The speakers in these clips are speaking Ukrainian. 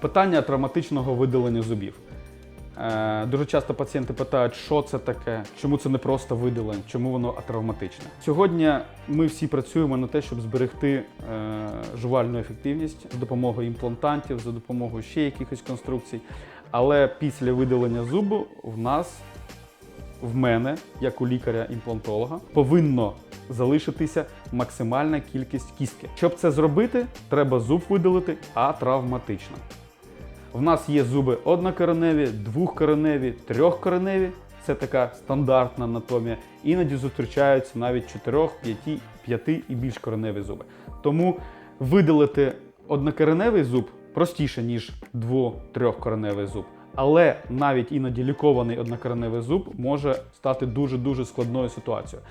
Питання травматичного видалення зубів. Е, Дуже часто пацієнти питають, що це таке, чому це не просто видалення, чому воно атравматичне. Сьогодні ми всі працюємо на те, щоб зберегти е, жувальну ефективність за допомогою імплантантів, за допомогою ще якихось конструкцій. Але після видалення зубу в нас в мене, як у лікаря-імплантолога, повинно залишитися максимальна кількість кістки. Щоб це зробити, треба зуб видалити атравматично. В нас є зуби однокореневі, двохкореневі, трьохкореневі. Це така стандартна анатомія. Іноді зустрічаються навіть 4, 5, 5 і більш кореневі зуби. Тому видалити однокореневий зуб простіше, ніж дво-трьохкореневий зуб. Але навіть іноді лікований однокореневий зуб може стати дуже-дуже складною ситуацією.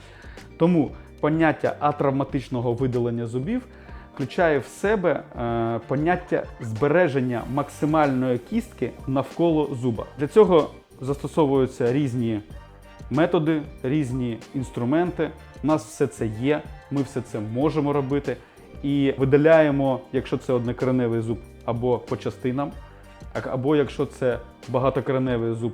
Тому поняття атравматичного видалення зубів включає в себе е, поняття збереження максимальної кістки навколо зуба. Для цього застосовуються різні методи, різні інструменти. У нас все це є, ми все це можемо робити. І видаляємо, якщо це однокореневий зуб, або по частинам, або якщо це багатокореневий зуб,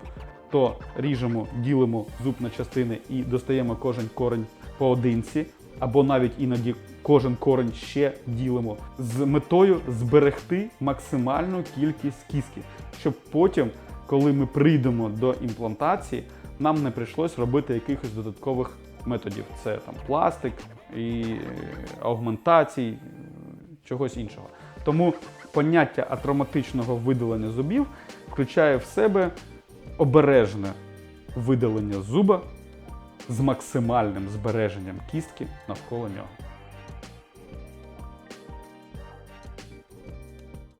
то ріжемо, ділимо зуб на частини і достаємо кожен корень поодинці, або навіть іноді кожен корень ще ділимо з метою зберегти максимальну кількість кістки, щоб потім, коли ми прийдемо до імплантації, нам не прийшлось робити якихось додаткових методів. Це там пластик і е, аугментацій, чогось іншого. Тому поняття атравматичного видалення зубів включає в себе обережне видалення зуба з максимальним збереженням кістки навколо нього.